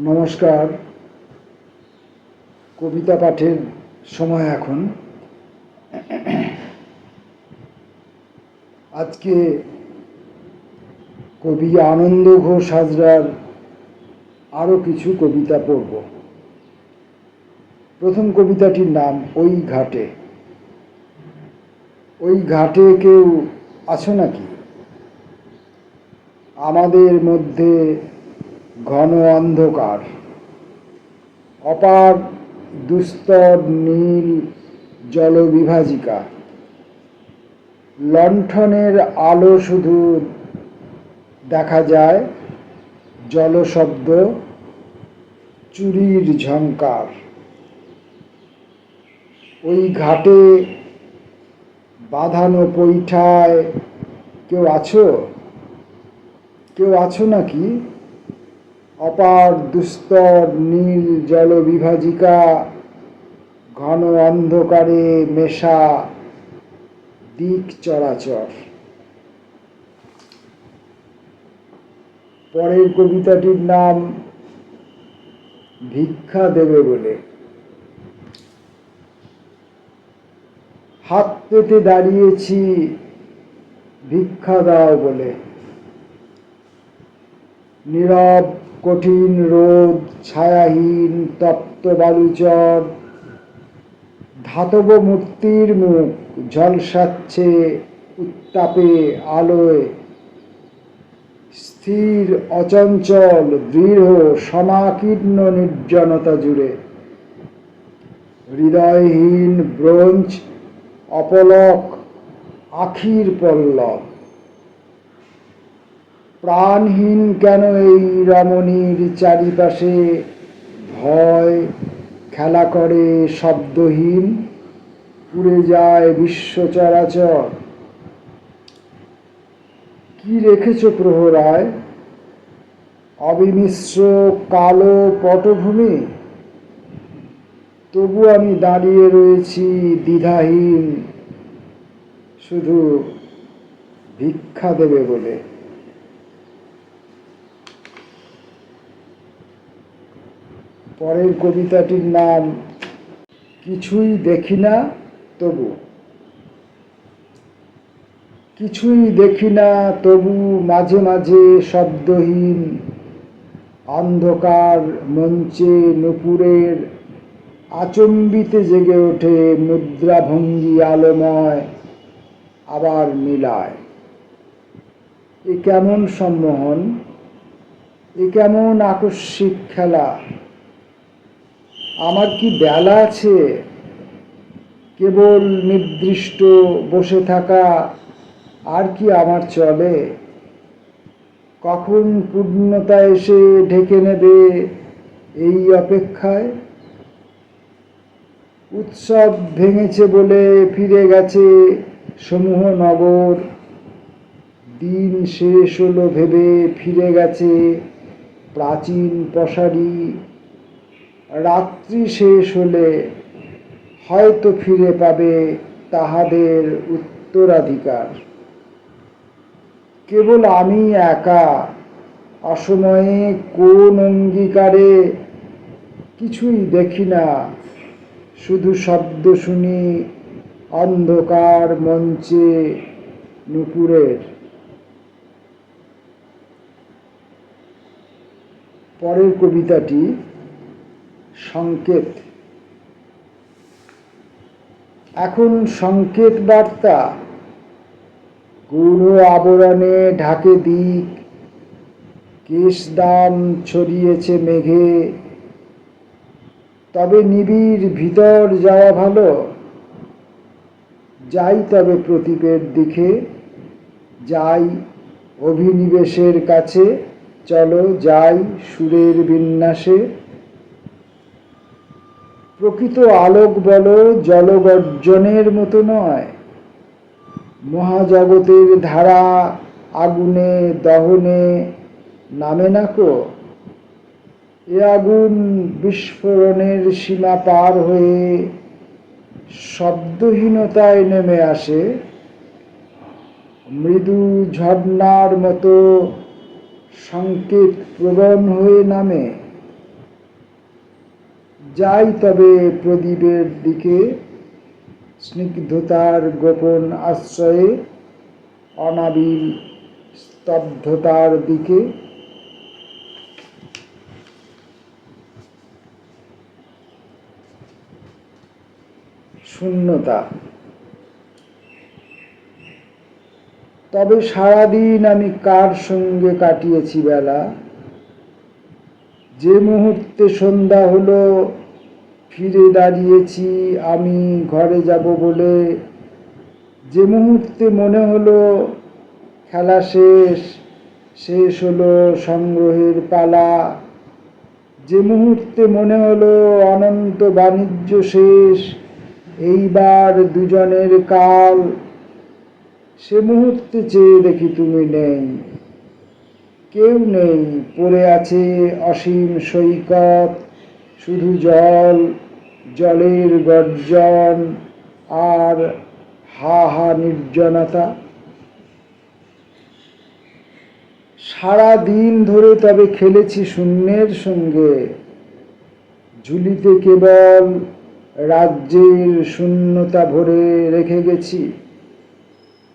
নমস্কার। কবিতা পাঠের সময় এখন। আজকে কবি আনন্দ ঘোষ হাজরার আরও কিছু কবিতা পড়ব। প্রথম কবিতাটির নাম ওই ঘাটে। ওই ঘাটে কেউ আছো নাকি? আমাদের মধ্যে ঘন অন্ধকার। অপার দুস্তর নীল জলবিভাজিকা। লণ্ঠনের আলো শুধু দেখা যায়, জলশব্দ চুরির ঝঙ্কার ওই ঘাটে বাঁধানো পৈঠায় কেউ আছো? কেউ আছো নাকি? অপার দুস্তর নীল জলবিভাজিকা, ঘন অন্ধকারে মেশা দিক চরাচর। পরের কবিতাটির নাম ভিক্ষা দেবে বলে। হাত পেতে দাঁড়িয়েছি, ভিক্ষা দাও বলে। নীরব কঠিন রোদ, ছায়াহীন তপ্ত বালুচর। ধাতব মূর্তির মুখ ঝলসাচ্ছে উত্তাপে আলোয়। স্থির, অচঞ্চল, দৃঢ়, সমাকীর্ণ নির্জনতা জুড়ে। হৃদয়হীন ব্রোঞ্জ, অপলক, আখির পল্লব। প্রাণহীন কেন এই রমণীর চারিপাশে ভয়? খেলা করে শব্দহীন, পুড়ে যায় বিশ্ব চরাচর। কি রেখেছ প্রহরায়? অবিমিশ্র কালো পটভূমি? তবু আমি দাঁড়িয়ে রয়েছি দ্বিধাহীন। শুধু ভিক্ষা দেবে বলে। পরের কবিতাটির নাম, কিছুই দেখি না তবু। কিছুই দেখি না তবু মাঝে মাঝে শব্দহীন অন্ধকার মঞ্চে নুপুরের আচম্বিতে জেগে ওঠে মুদ্রাভঙ্গি আলোময়, আবার মিলায়। এ কেমন সম্মোহন, এ কেমন আকস্মিক খেলা। আমার কি বেলা আছে? কেবল নির্দিষ্ট বসে থাকা, আর কি আমার চলে? কখন পূর্ণতা এসে ঢেকে নেবে এই অপেক্ষায়? উৎসব ভেঙেছে বলে ফিরে গেছে সমূহ নগর। দিন শেষ হলো ভেবে ফিরে গেছে প্রাচীন পশারি রাত্রি শেষ হলে হয়তো ফিরে পাবে তাহাদের উত্তরাধিকার। কেবল আমি একা, অসময়ে কোন অঙ্গীকারে কিছুই দেখি না, শুধু শব্দ শুনি অন্ধকার মঞ্চে নুপুরের। পরের কবিতাটি সংকেত। এখন সংকেত বার্তা। গৌর আবরণে ঢাকে দিক। কেশদান ছড়িয়েছে মেঘে। তবে নিবিড় ভিতর যাওয়া ভালো। যাই তবে প্রতীপের দিকে। যাই অভিনিবেশের কাছে। চলো যাই সুরের বিন্যাসে। প্রকৃত আলোক বল জলগর্জনের মতো নয়। মহাজগতের ধারা আগুনে, দহনে নামে নাকো এ আগুন বিস্ফোরণের সীমা পার হয়ে শব্দহীনতায় নেমে আসে। মৃদু ঝর্ণার মতো সংকেত প্রবণ হয়ে নামে। যাই তবে প্রদীপের দিকে, স্নিগ্ধতার গোপন আশ্রয়ে, অনাবিল স্তব্ধতার দিকে। শূন্যতা। তবে সারাদিন আমি কার সঙ্গে কাটিয়েছি বেলা? যে মুহূর্তে সন্ধ্যা হলো, ফিরে দাঁড়িয়েছি আমি ঘরে যাব বলে। যে মুহূর্তে মনে হলো, খেলা শেষ শেষ হলো সংগ্রহের পালা। যে মুহূর্তে মনে হলো অনন্ত বাণিজ্য শেষ, এইবার দুজনের কাল। সে মুহূর্তে চেয়ে দেখি তুমি নেই। কেউ নেই, পড়ে আছে অসীম সৈকত, শুধু জল, জলের গর্জন আর হা হা নির্জনতা। সারা দিন ধরে তবে খেলেছি শূন্যের সঙ্গে, ঝুলিতে কেবল রাজ্যের শূন্যতা ভরে রেখে গেছি।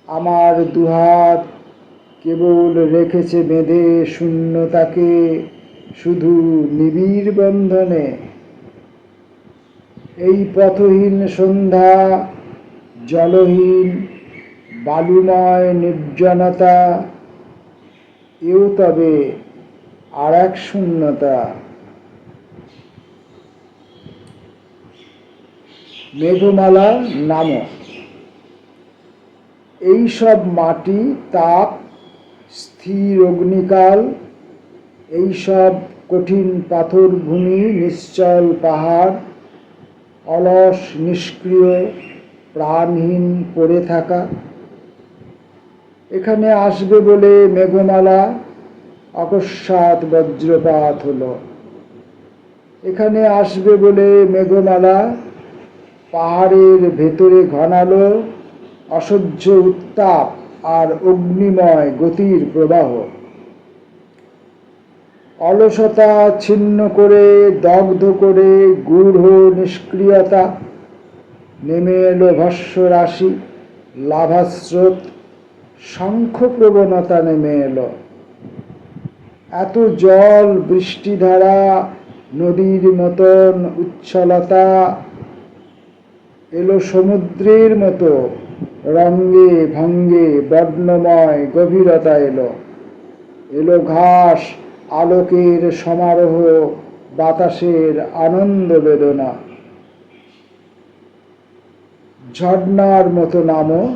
আমার দুহাত কেবল রেখেছে বেঁধে শূন্যতাকে শুধু নিবিড় বন্ধনে। এই পথহীন সন্ধ্যা জলহীন, বালুময় নির্জনতা, এও তবে আর এক শূন্যতা। মেঘমালা নামক। এইসব মাটি, তাপ স্থির অগ্নিকাল, এইসব কঠিন পাথর ভূমি নিশ্চল পাহাড়, অলস নিষ্ক্রিয়, প্রাণহীন পড়ে থাকা। এখানে আসবে বলে মেঘমালা অকস্মাৎ বজ্রপাত হলো। এখানে আসবে বলে মেঘমালা পাহাড়ের ভেতরে ঘনালো অসহ্য উত্তাপ। অগ্নিময় গতির প্রবাহ। অলসতা ছিন্ন করে, দগ্ধ করে, গূঢ় নিষ্ক্রিয়তা, নেমে এলো ভস্য রাশি, লাভাস্রোত, শঙ্খ প্রবণতা নেমে এলো। এত জল, বৃষ্টিধারা, নদীর মতন উচ্ছলতা, এলো সমুদ্রের মতো রঙ্গে ভঙ্গে বর্ণময় গভীরতা এলো। এলো ঘাস, আলোকের সমারোহ, বাতাসের আনন্দ বেদনা। ঝর্ণার মতো নামো,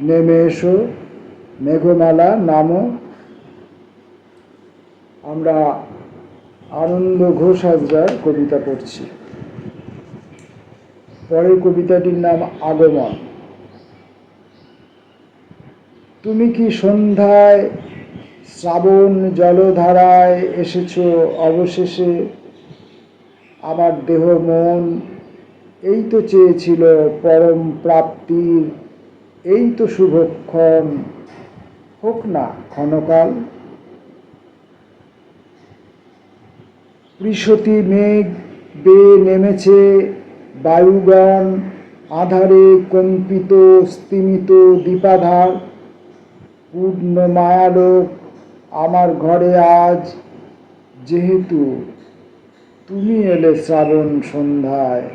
নেমে এসো, মেঘমালা নামো। আমরা আনন্দ ঘোষ হাজরার কবিতা পড়ছি। পরের কবিতাটির নাম আগমন। তুমি কি সন্ধ্যায় শ্রাবণ জলধারায় এসেছ অবশেষে? আমার দেহ মন এই তো চেয়েছিল পরম প্রাপ্তির, এই তো শুভক্ষণ। হোক না ক্ষণকাল। পৃষতি মেঘ বেয়ে নেমেছে, বায়ুগণ আধারে কম্পিত, স্তিমিত দীপাধার। পূর্ণ মায়ালোক আমার ঘরে আজ। যেহেতু তুমি এলে শ্রাবণ সন্ধ্যায়,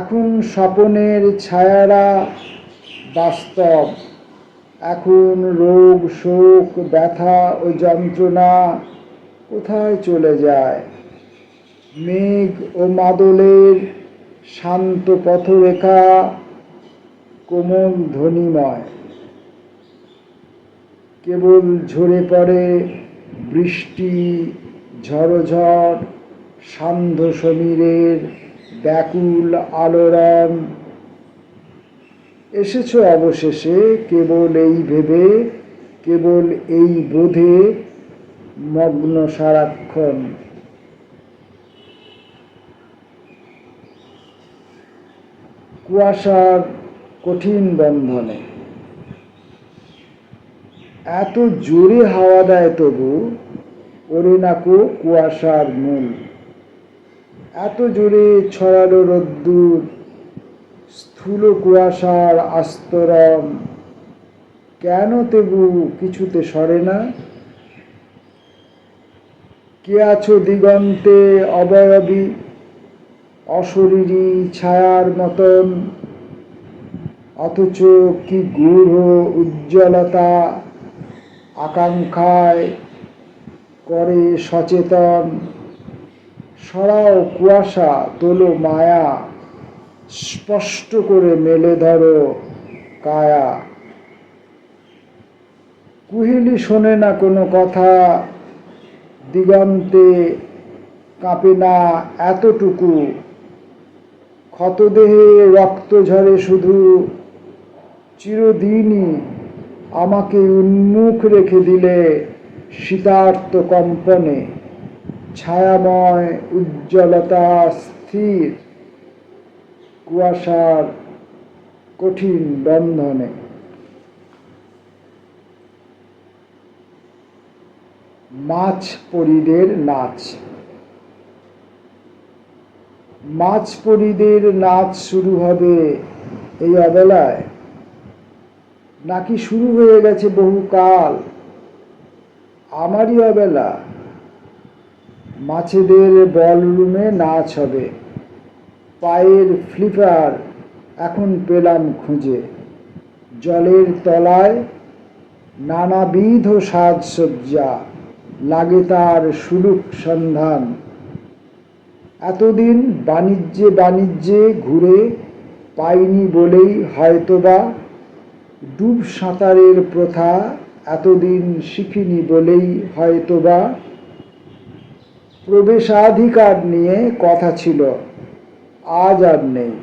এখন স্বপনের ছায়ারা বাস্তব, এখন রোগ, শোক, ব্যথা ও যন্ত্রণা কোথায় চলে যায়? মেঘ ও মাদলের শান্ত পথরেখা কোমল ধ্বনিময়। কেবল ঝরে পড়ে বৃষ্টি ঝড়ঝড় সান্ধ্য সমীরের ব্যাকুল আলোড়ন। এসেছ অবশেষে কেবল এই ভেবে, কেবল এই বোধে মগ্ন সারাক্ষণ। কুয়াশার কঠিন বন্ধনে এত জোরে হাওয়া দেয় তবু ওরে নাকো কুয়াশার মূল। এত জোরে ছড়ালো রোদ্দুর, স্থূল কুয়াশার আস্তরম কেন তেবু কিছুতে সরে না? কে আছো দিগন্তে অবয়বী, অশরীরী ছায়ার মতন? অথচ কি গূঢ় উজ্জ্বলতা আকাঙ্ক্ষায় করে সচেতন। সরাও কুয়াশা, তোলো মায়া, স্পষ্ট করে মেলে ধরো কায়া। কুহিলি শোনে না কোনো কথা, দিগন্তে কাঁপে না এতটুকু। ক্ষতদেহে রক্ত ঝরে শুধু চিরদিনই আমাকে উন্মুখ রেখে দিলে শীতার্ত কম্পনে, ছায়াময় উজ্জ্বলতা স্থির, কুয়াশার কঠিন বন্ধনে। মাছ পরিদের নাচ। মাছ পরিদের নাচ শুরু হবে এই অবেলায়। নাকি শুরু হয়ে গেছে বহুকাল? আমারই অবেলা। মাছেদের বলরুমে নাচ হবে। পায়ের ফ্লিপার এখন পেলাম খুঁজে। জলের তলায় নানাবিধ সাজসজ্জা লাগে তার সুলুক সন্ধান। এতদিন বাণিজ্যে বাণিজ্যে ঘুরে পাইনি বলেই হয়তোবা ডুব সাঁতারের প্রথা এতদিন শিখিনি বলেই হয়তোবা প্রবেশাধিকার নিয়ে কথা ছিল, আজ আর নেই।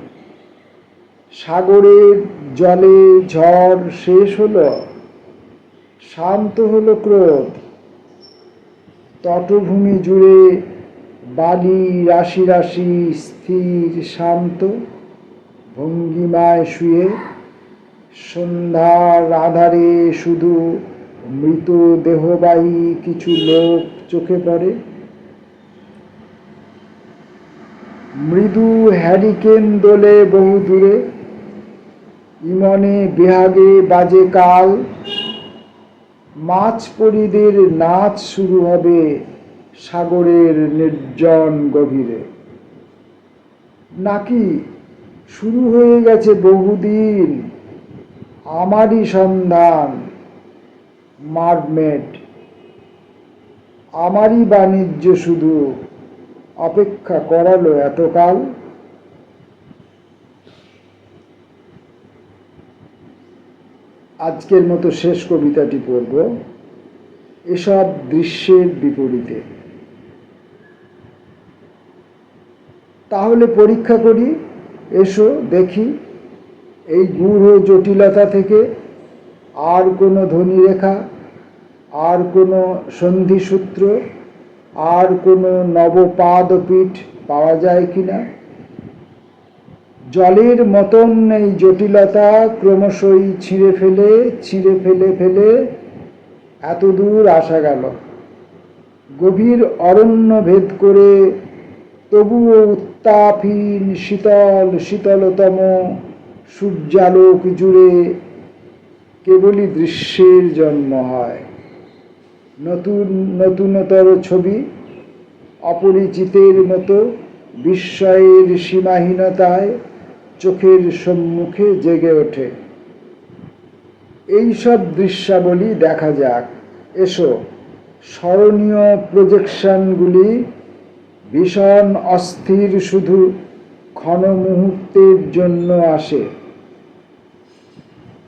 সাগরের জলে ঝড় শেষ হলো, শান্ত হলো ক্রোধ। তটভূমি জুড়ে বালি রাশি রাশি স্থির শান্ত, ভঙ্গিমায় শুয়ে সন্ধ্যার আধারে শুধু মৃত দেহবাহী কিছু লোক চোখে পড়ে। মৃদু হ্যারিকেন দোলে বহু দূরে ইমনে বেহাগে বাজে কাল। মাছ পরিদের নাচ শুরু হবে সাগরের নির্জন গভীরে। নাকি শুরু হয়ে গেছে বহুদিন আমারই সন্ধান, মারমেড। আমারই বাণিজ্য শুধু অপেক্ষা করালো এতকাল। আজকের মতো শেষ কবিতাটি পড়ব এসব দৃশ্যের বিপরীতে। তাহলে পরীক্ষা করি, এসো দেখি এই গূঢ় জটিলতা থেকে আর কোনো ধ্বনিরেখা আর কোনো সন্ধিসূত্র, আর কোনো নবপাদপীঠ পাওয়া যায় কি না জলের মতন এই জটিলতা ক্রমশই ছিঁড়ে ফেলে ছিঁড়ে ফেলে ফেলে এত দূর আসা গেল। গভীর অরণ্য ভেদ করে তবুও উত্তাপহীন শীতল, শীতলতম সূর্যালোক জুড়ে কেবলই দৃশ্যের জন্ম হয়। নতুন, নতুনতর ছবি, অপরিচিতের মতো, বিস্ময়ের সীমাহীনতায় চোখের সম্মুখে জেগে ওঠে। এইসব দৃশ্যাবলী দেখা যাক। এসো, স্মরণীয় প্রজেকশনগুলি ভীষণ অস্থির শুধু ক্ষণ মুহূর্তের জন্য আসে।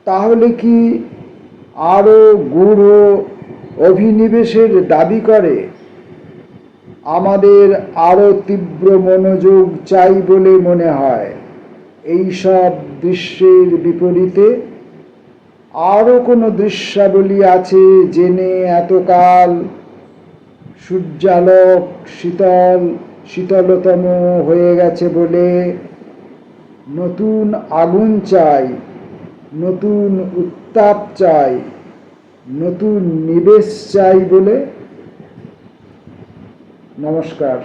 তাহলে কি আরও গূঢ় অভিনিবেশের দাবি করে, আমাদের আরও তীব্র মনোযোগ চাই বলে মনে হয়? এই সব দৃশ্যের বিপরীতে আরও কোনো দৃশ্যাবলী আছে জেনে এতকাল সূর্যালোক, শীতল শীতলতম হয়ে গেছে বলে নতুন আগুন চাই, নতুন উত্তাপ চাই, নতুন নিবেশ চাই বলে নমস্কার।